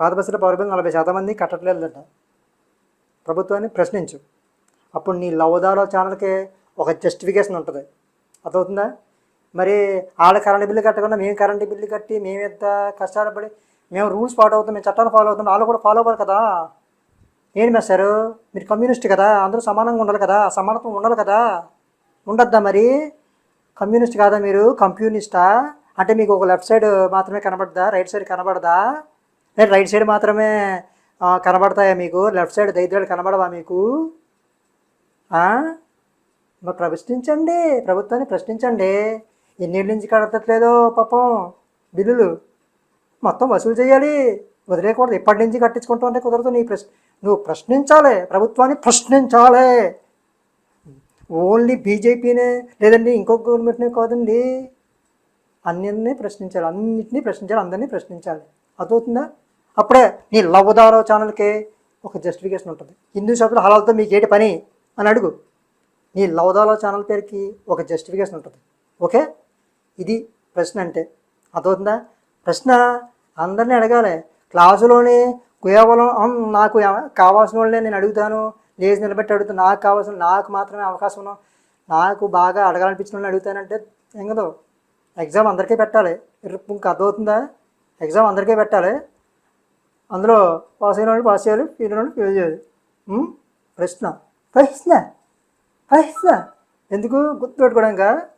పాత బస్సుల పవర్ నలభై శాతం మంది కట్టట్లేదట ప్రభుత్వాన్ని ప్రశ్నించు. అప్పుడు నీ లవదాలో ఛానల్కి ఒక జస్టిఫికేషన్ ఉంటుంది. అర్థమవుతుందా? మరి వాళ్ళ కరెంటు బిల్లు కట్టకుండా మేము కరెంటు బిల్లు కట్టి మేము ఎంత కష్టాలు పడి మేము రూల్స్ ఫాలో అవుతాం మేము చట్టాలు ఫాలో అవుతాం వాళ్ళు కూడా ఫాలో అవ్వాలి కదా? ఏంటి మేస్తారు మీరు కమ్యూనిస్ట్ కదా? అందరూ సమానంగా ఉండాలి కదా? సమానత్వం ఉండాలి కదా? ఉండద్దా మరి? కమ్యూనిస్ట్ కాదా మీరు? కంప్యూనిస్టా? అంటే మీకు ఒక లెఫ్ట్ సైడ్ మాత్రమే కనబడదా? రైట్ సైడ్ కనబడదా? రైట్ సైడ్ మాత్రమే కనబడతాయా మీకు? లెఫ్ట్ సైడ్ దరిద్రాలు కనబడవా మీకు? మరి ప్రశ్నించండి ప్రభుత్వాన్ని ప్రశ్నించండి. ఎన్నేళ్ళ నుంచి కడతట్లేదో పాపం బిల్లులు. మొత్తం వసూలు చేయాలి. వదిలేయకూడదు. ఇప్పటి నుంచి కట్టించుకుంటూ ఉంటే కుదరదు నీ ప్రశ్న. నువ్వు ప్రశ్నించాలి. ప్రభుత్వాన్ని ప్రశ్నించాలి. ఓన్లీ బీజేపీనే లేదండి ఇంకొక గవర్నమెంట్నే కాదండి. అన్నింటినీ ప్రశ్నించాలి. అన్నింటినీ ప్రశ్నించాలి. అందరినీ ప్రశ్నించాలి. అదవుతుందా అప్పుడే నీ లవ్దారో ఛానల్కి ఒక జస్టిఫికేషన్ ఉంటుంది. హిందూ షాపుల హలాలతో మీకు ఏంటి పని? అని అడుగు. నీ లవదాలో ఛానల్ పేరుకి ఒక జస్టిఫికేషన్ ఉంటుంది. ఓకే? ఇది ప్రశ్న అంటే. అర్థమవుతుందా? ప్రశ్న అందరినీ అడగాలి. క్లాసులోనే కేవలం నాకు కావాల్సిన వాళ్ళనే నేను అడుగుతాను. లేచి నిలబెట్టి అడుగుతాను. నాకు కావాల్సిన నాకు మాత్రమే అవకాశం నాకు బాగా అడగాలనిపించిన వాళ్ళని అడుగుతానంటే ఏం కదా? ఎగ్జామ్ అందరికీ పెట్టాలి. ఇంకా అర్థమవుతుందా? ఎగ్జామ్ అందరికీ పెట్టాలి. అందులో పాస్ అయిన వాళ్ళు పాస్ చేయాలి ఫెయిల్ అయిన వాళ్ళు ఫెయిల్ చేయాలి. ప్రశ్న. ప్రశ్న. ప్రశ్న. ఎందుకు గుర్తుపెట్టుకోవడానికి